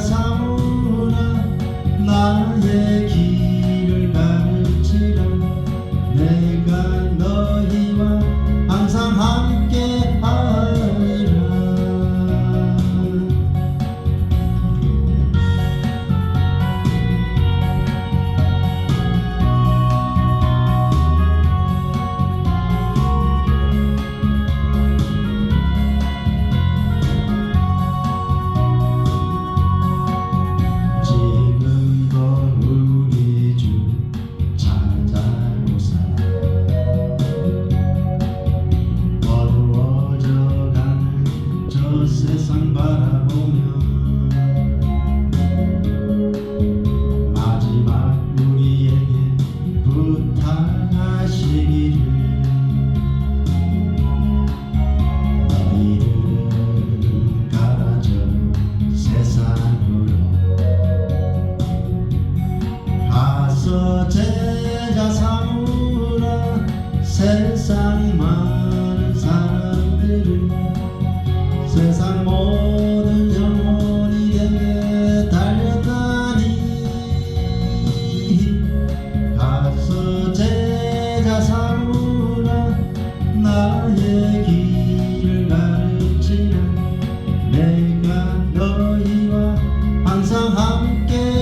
사상 세상 바라보며 마지막 우리에게 부탁하시기를 너희들은 가라져 세상으로 가서 제 항상 함께